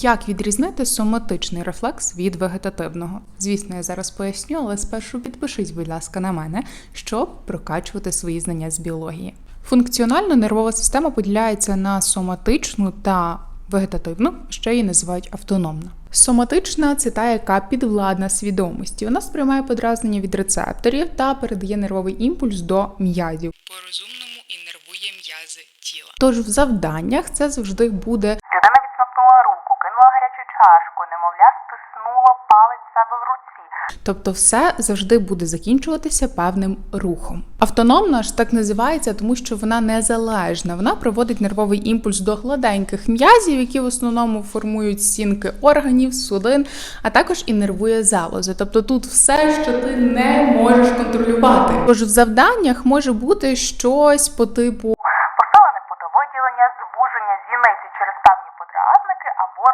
Як відрізнити соматичний рефлекс від вегетативного? Звісно, я зараз поясню, але спершу підпишись, будь ласка, на мене, щоб прокачувати свої знання з біології. Функціонально нервова система поділяється на соматичну та вегетативну, ще її називають автономна. Соматична це та, яка підвладна свідомості. Вона сприймає подразнення від рецепторів та передає нервовий імпульс до м'язів. По розумному і нервує м'язи тіла. Тож в завданнях це завжди буде гарячу чашку, немовля стиснуло палець себе в руці. Тобто, все завжди буде закінчуватися певним рухом. Автономна ж так називається, тому що вона незалежна. Вона проводить нервовий імпульс до гладеньких м'язів, які в основному формують стінки органів, судин, а також і нервує залози. Тобто тут все, що ти не можеш контролювати. Тож в завданнях може бути щось по типу. Посилене потовиділення, звуження зіниці через певні подразники або